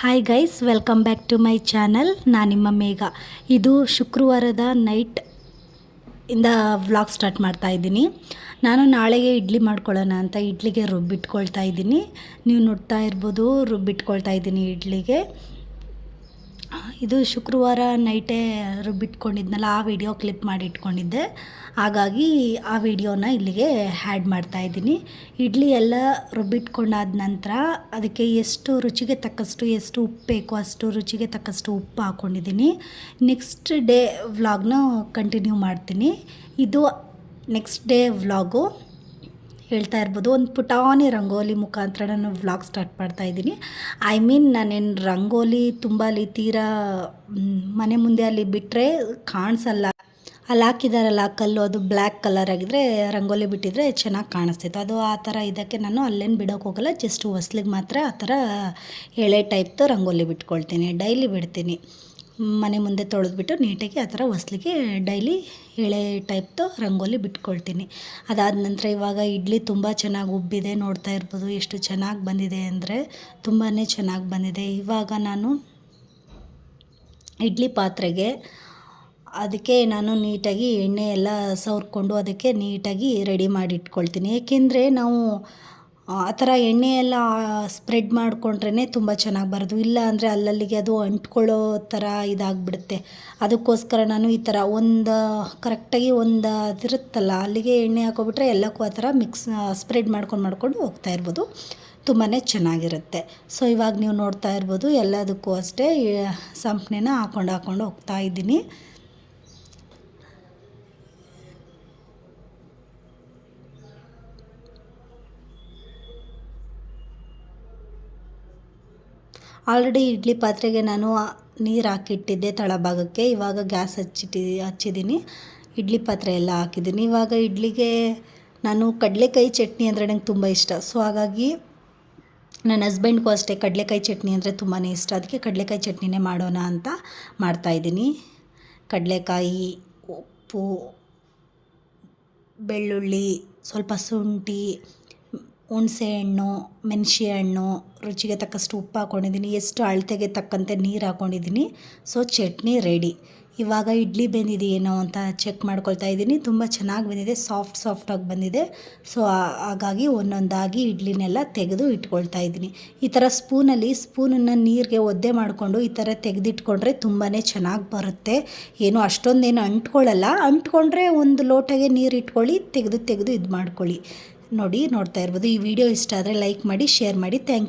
Hi guys welcome back to my channel ನಾನು ನಿಮ್ಮ ಮೇಘ. ಇದು ಶುಕ್ರವಾರದ ನೈಟ್ ಇಂದ ವ್ಲಾಗ್ ಸ್ಟಾರ್ಟ್ ಮಾಡ್ತಾ ಇದ್ದೀನಿ. ನಾನು ನಾಳೆಗೆ ಇಡ್ಲಿ ಮಾಡ್ಕೊಳ್ಳೋಣ ಅಂತ ಇಡ್ಲಿಗೆ ರುಬ್ಬಿಟ್ಕೊಳ್ತಾ ಇದ್ದೀನಿ. ನೀವು ನೋಡ್ತಾ ಇರ್ಬೋದು, ರುಬ್ಬಿಟ್ಕೊಳ್ತಾ ಇದ್ದೀನಿ ಇಡ್ಲಿಗೆ. ಇದು ಶುಕ್ರವಾರ ನೈಟೇ ರುಬ್ಬಿಟ್ಕೊಂಡಿದ್ನಲ್ಲ ಆ ವಿಡಿಯೋ ಕ್ಲಿಪ್ ಮಾಡಿ ಇಟ್ಕೊಂಡಿದ್ದೆ ಹಾಗಾಗಿ ಆ ವಿಡಿಯೋನ ಇಲ್ಲಿಗೆ ಹ್ಯಾಡ್ ಮಾಡ್ತಾ ಇದ್ದೀನಿ. ಇಡ್ಲಿ ಎಲ್ಲ ರುಬ್ಬಿಟ್ಕೊಂಡಾದ ನಂತರ ಅದಕ್ಕೆ ಎಷ್ಟು ರುಚಿಗೆ ತಕ್ಕಷ್ಟು, ಎಷ್ಟು ಉಪ್ಪು ಬೇಕು ಅಷ್ಟು ರುಚಿಗೆ ತಕ್ಕಷ್ಟು ಉಪ್ಪು ಹಾಕ್ಕೊಂಡಿದ್ದೀನಿ ನೆಕ್ಸ್ಟ್ ಡೇ ವ್ಲಾಗ್ನ ಕಂಟಿನ್ಯೂ ಮಾಡ್ತೀನಿ. ಇದು ನೆಕ್ಸ್ಟ್ ಡೇ ವ್ಲಾಗು ಹೇಳ್ತಾ ಇರ್ಬೋದು. ಒಂದು ಪುಟಾಣಿ ರಂಗೋಲಿ ಮುಖಾಂತರ ನಾನು ವ್ಲಾಗ್ ಸ್ಟಾರ್ಟ್ ಮಾಡ್ತಾ ಇದ್ದೀನಿ. ಐ ಮೀನ್ ನಾನೇನು ರಂಗೋಲಿ ತುಂಬ ಅಲ್ಲಿ ತೀರಾ ಮನೆ ಮುಂದೆ ಅಲ್ಲಿ ಬಿಟ್ಟರೆ ಕಾಣಿಸಲ್ಲ. ಅಲ್ಲಿ ಹಾಕಿದಾರಲ್ಲ ಕಲ್ಲು, ಅದು ಬ್ಲ್ಯಾಕ್ ಕಲರ್ ಆಗಿದ್ರೆ, ರಂಗೋಲಿ ಬಿಟ್ಟಿದ್ರೆ ಚೆನ್ನಾಗಿ ಕಾಣಿಸ್ತಿತ್ತು. ಅದು ಆ ಥರ ಇದಕ್ಕೆ ನಾನು ಅಲ್ಲೇನು ಬಿಡೋಕೆ ಹೋಗಲ್ಲ. ಜಸ್ಟ್ ಹೊಸ್ಲಿಗೆ ಮಾತ್ರ ಆ ಥರ ಎಳೆ ಟೈಪ್ದು ರಂಗೋಲಿ ಬಿಟ್ಕೊಳ್ತೀನಿ. ಡೈಲಿ ಬಿಡ್ತೀನಿ. ಮನೆ ಮುಂದೆ ತೊಳೆದ್ಬಿಟ್ಟು ನೀಟಾಗಿ ಆ ಥರ ಹೊಸ್ಲಿಗೆ ಡೈಲಿ ಎಳೆ ಟೈಪ್ದು ರಂಗೋಲಿ ಬಿಟ್ಕೊಳ್ತೀನಿ. ಅದಾದ ನಂತರ ಇವಾಗ ಇಡ್ಲಿ ತುಂಬ ಚೆನ್ನಾಗಿ ಉಬ್ಬಿದೆ, ನೋಡ್ತಾ ಇರ್ಬೋದು ಎಷ್ಟು ಚೆನ್ನಾಗಿ ಬಂದಿದೆ ಅಂದರೆ ತುಂಬಾ ಚೆನ್ನಾಗಿ ಬಂದಿದೆ. ಇವಾಗ ನಾನು ಇಡ್ಲಿ ಪಾತ್ರೆಗೆ ಅದಕ್ಕೆ ನಾನು ನೀಟಾಗಿ ಎಣ್ಣೆ ಎಲ್ಲ ಸವರ್ಕೊಂಡು ಅದಕ್ಕೆ ನೀಟಾಗಿ ರೆಡಿ ಮಾಡಿ ಇಟ್ಕೊಳ್ತೀನಿ. ಏಕೆಂದರೆ ನಾವು ಆ ಥರ ಎಣ್ಣೆ ಎಲ್ಲ ಸ್ಪ್ರೆಡ್ ಮಾಡಿಕೊಂಡ್ರೇ ತುಂಬ ಚೆನ್ನಾಗಿ ಬರೋದು. ಇಲ್ಲ ಅಂದರೆ ಅಲ್ಲಲ್ಲಿಗೆ ಅದು ಅಂಟ್ಕೊಳ್ಳೋ ಥರ ಇದಾಗ್ಬಿಡುತ್ತೆ. ಅದಕ್ಕೋಸ್ಕರ ನಾನು ಈ ಥರ ಒಂದು, ಕರೆಕ್ಟಾಗಿ ಒಂದು ಅದಿರುತ್ತಲ್ಲ, ಅಲ್ಲಿಗೆ ಎಣ್ಣೆ ಹಾಕೋಬಿಟ್ರೆ ಎಲ್ಲಕ್ಕೂ ಆ ಥರ ಮಿಕ್ಸ್ ಸ್ಪ್ರೆಡ್ ಮಾಡ್ಕೊಂಡು ಮಾಡ್ಕೊಂಡು ಹೋಗ್ತಾ ಇರ್ಬೋದು. ತುಂಬಾ ಚೆನ್ನಾಗಿರುತ್ತೆ. ಸೊ, ಇವಾಗ ನೀವು ನೋಡ್ತಾ ಇರ್ಬೋದು, ಎಲ್ಲದಕ್ಕೂ ಅಷ್ಟೇ ಸಂಪ್ನೆನ ಹಾಕೊಂಡು ಹಾಕೊಂಡು ಹೋಗ್ತಾ ಇದ್ದೀನಿ. ಆಲ್ರೆಡಿ ಇಡ್ಲಿ ಪಾತ್ರೆಗೆ ನಾನು ನೀರು ಹಾಕಿಟ್ಟಿದ್ದೆ ತಳಭಾಗಕ್ಕೆ. ಇವಾಗ ಗ್ಯಾಸ್ ಹಚ್ಚಿಟ್ಟಿ, ಹಚ್ಚಿದ್ದೀನಿ. ಇಡ್ಲಿ ಪಾತ್ರೆ ಎಲ್ಲ ಹಾಕಿದ್ದೀನಿ. ಇವಾಗ ಇಡ್ಲಿಗೆ ನಾನು ಕಡಲೆಕಾಯಿ ಚಟ್ನಿ ಅಂದರೆ ನಂಗೆ ತುಂಬ ಇಷ್ಟ. ಸೊ ಹಾಗಾಗಿ ನನ್ನ ಹಸ್ಬೆಂಡ್ಗೂ ಅಷ್ಟೇ ಕಡಲೆಕಾಯಿ ಚಟ್ನಿ ಅಂದರೆ ತುಂಬಾ ಇಷ್ಟ. ಅದಕ್ಕೆ ಕಡಲೆಕಾಯಿ ಚಟ್ನಿನೇ ಮಾಡೋಣ ಅಂತ ಮಾಡ್ತಾಯಿದ್ದೀನಿ ಕಡಲೆಕಾಯಿ, ಉಪ್ಪು, ಬೆಳ್ಳುಳ್ಳಿ, ಸ್ವಲ್ಪ ಶುಂಠಿ ಹುಣಸೆ ಹಣ್ಣು ಮೆಣಸಿ ಹಣ್ಣು, ರುಚಿಗೆ ತಕ್ಕಷ್ಟು ಉಪ್ಪು ಹಾಕ್ಕೊಂಡಿದ್ದೀನಿ ಎಷ್ಟು ಅಳತೆಗೆ ತಕ್ಕಂತೆ ನೀರು ಹಾಕ್ಕೊಂಡಿದ್ದೀನಿ ಸೊ ಚಟ್ನಿ ರೆಡಿ ಇವಾಗ ಇಡ್ಲಿ ಬೆಂದಿದೆಯೇನೋ ಅಂತ ಚೆಕ್ ಮಾಡ್ಕೊಳ್ತಾ ಇದ್ದೀನಿ. ತುಂಬ ಚೆನ್ನಾಗಿ ಬಂದಿದೆ ಸಾಫ್ಟ್ ಸಾಫ್ಟಾಗಿ ಬಂದಿದೆ. ಸೊ ಹಾಗಾಗಿ ಒಂದೊಂದಾಗಿ ಇಡ್ಲಿನೆಲ್ಲ ತೆಗೆದು ಇಟ್ಕೊಳ್ತಾ ಇದ್ದೀನಿ. ಈ ಥರ ಸ್ಪೂನಲ್ಲಿ ಸ್ಪೂನನ್ನು ನೀರಿಗೆ ಒದ್ದೆ ಮಾಡಿಕೊಂಡು ಈ ಥರ ತೆಗೆದಿಟ್ಕೊಂಡ್ರೆ ತುಂಬಾ ಚೆನ್ನಾಗಿ ಬರುತ್ತೆ. ಏನು ಅಷ್ಟೊಂದೇನು ಅಂಟ್ಕೊಳ್ಳಲ್ಲ ಅಂಟ್ಕೊಂಡ್ರೆ ಒಂದು ಲೋಟಗೆ ನೀರು ಇಟ್ಕೊಳ್ಳಿ, ತೆಗೆದು ತೆಗೆದು ಇದು ಮಾಡ್ಕೊಳ್ಳಿ ನೋಡಿ ನೋಡ್ತಾ ಇರ್ಬೋದು. ಈ ವಿಡಿಯೋ ಇಷ್ಟ ಆದರೆ ಲೈಕ್ ಮಾಡಿ ಶೇರ್ ಮಾಡಿ. ಥ್ಯಾಂಕ್